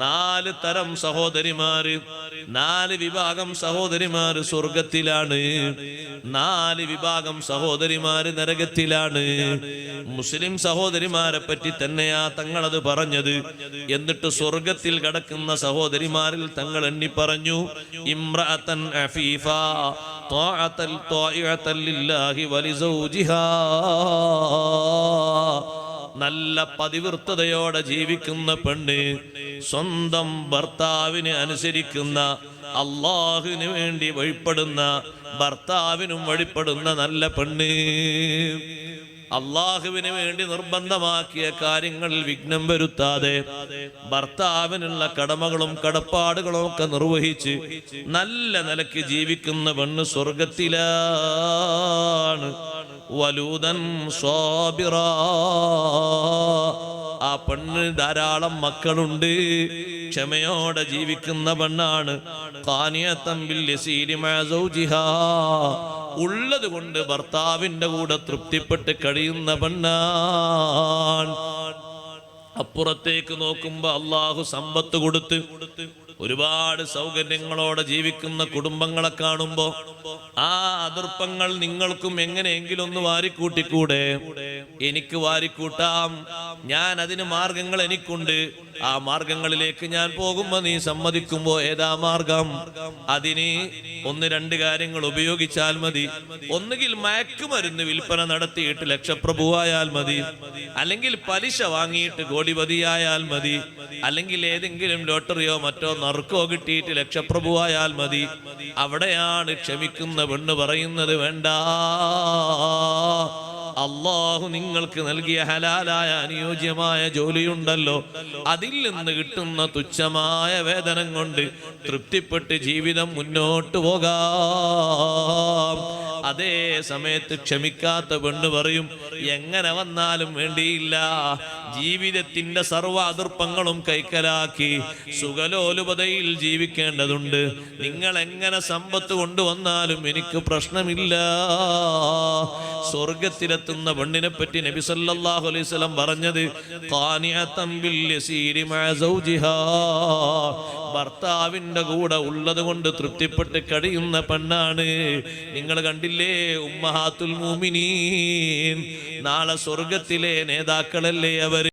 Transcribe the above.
നാല് തരം സഹോദരിമാര് നാല് വിഭാഗം സഹോദരിമാര് സ്വർഗത്തിലാണ് നാല് വിഭാഗം സഹോദരിമാര് നരകത്തിലാണ് മുസ്ലിം സഹോദരിമാരെ പറ്റി തന്നെയാ തങ്ങളത് പറഞ്ഞത് എന്നിട്ട് സ്വർഗത്തിൽ കിടക്കുന്ന സഹോദരിമാരിൽ തങ്ങൾ എണ്ണി പറഞ്ഞു ഇമ്രഅത്തൻ അഫീഫ طاعة طائعة لله ولزوجها നല്ല പതിവൃത്തതയോടെ ജീവിക്കുന്ന പെണ്ണ് സ്വന്തം ഭർത്താവിനെ അനുസരിക്കുന്ന അള്ളാഹുവിന് വേണ്ടി വഴിപ്പെടുന്ന ഭർത്താവിനും വഴിപ്പെടുന്ന നല്ല പെണ്ണ്. അള്ളാഹുവിന് വേണ്ടി നിർബന്ധമാക്കിയ കാര്യങ്ങളിൽ വിഘ്നം വരുത്താതെ ഭർത്താവിനുള്ള കടമകളും കടപ്പാടുകളും ഒക്കെ നിർവഹിച്ച് നല്ല നിലയ്ക്ക് ജീവിക്കുന്ന പെണ്ണ് സ്വർഗത്തിലാണ്. വലൂതൻ സ്വാബിറ. ആ പെണ്ണ് ധാരാളം മക്കളുണ്ട്. ക്ഷമയോടെ ജീവിക്കുന്ന പെണ്ണാണ്. ഉള്ളത് കൊണ്ട് ഭർത്താവിന്റെ കൂടെ തൃപ്തിപ്പെട്ട് കഴിയുന്ന പെണ്ണാണ്. അപ്പുറത്തേക്ക് നോക്കുമ്പോ അള്ളാഹു സമ്പത്ത് കൊടുത്ത് ഒരുപാട് സൗകര്യങ്ങളോടെ ജീവിക്കുന്ന കുടുംബങ്ങളെ കാണുമ്പോ ആ അതിർപ്പങ്ങൾ നിങ്ങൾക്കും എങ്ങനെയെങ്കിലും ഒന്ന് വാരിക്കൂട്ടിക്കൂടെ? എനിക്ക് വാരിക്കൂട്ടാം. ഞാൻ അതിന് മാർഗങ്ങൾ എനിക്കുണ്ട്. ആ മാർഗങ്ങളിലേക്ക് ഞാൻ പോകുമ്പോ നീ സമ്മതിക്കുമ്പോ ഏതാ മാർഗം? അതിന് ഒന്ന് രണ്ട് കാര്യങ്ങൾ ഉപയോഗിച്ചാൽ മതി. ഒന്നുകിൽ മയക്കുമരുന്ന് വിൽപ്പന നടത്തിയിട്ട് ലക്ഷപ്രഭുവായാൽ മതി. അല്ലെങ്കിൽ പലിശ വാങ്ങിയിട്ട് കോടിപതിയായാൽ മതി. അല്ലെങ്കിൽ ഏതെങ്കിലും ലോട്ടറിയോ മറ്റോ നറുക്കോ കിട്ടിയിട്ട് ലക്ഷപ്രഭുവായാൽ മതി. അവിടെയാണ് ക്ഷമിക്കുന്ന പെണ്ണ് പറയുന്നത്. വേണ്ട. അള്ളാഹു നിങ്ങൾക്ക് നൽകിയ ഹലാലായ അനുയോജ്യമായ ജോലിയുണ്ടല്ലോ. അതിൽ നിന്ന് കിട്ടുന്ന തുച്ഛമായ വേതനം കൊണ്ട് തൃപ്തിപ്പെട്ട് ജീവിതം മുന്നോട്ട് പോകാം. അതേ സമയത്ത് ക്ഷമിക്കാത്ത പെണ്ണ് പറയും എങ്ങനെ വന്നാലും വേണ്ടിയില്ല. ജീവിതത്തിന്റെ സർവ അതിർപ്പങ്ങളും കൈക്കലാക്കി സുഖലോലുപതയിൽ ജീവിക്കേണ്ടതുണ്ട്. നിങ്ങൾ എങ്ങനെ സമ്പത്ത് കൊണ്ടുവന്നാലും എനിക്ക് പ്രശ്നമില്ല. സ്വർഗത്തിലെത്തുന്ന പെണ്ണിനെ പറ്റി നബി സല്ലല്ലാഹു അലൈഹി വസല്ലം പറഞ്ഞത് ഭർത്താവിന്റെ കൂടെ ഉള്ളത് കൊണ്ട് തൃപ്തിപ്പെട്ട് കഴിയുന്ന പെണ്ണാണ്. നിങ്ങൾ കണ്ടില്ലേ? ഉമ്മഹാത്തുൽ മൂമിനീൻ നാളെ സ്വർഗത്തിലെ നേതാക്കളല്ലേ അവർ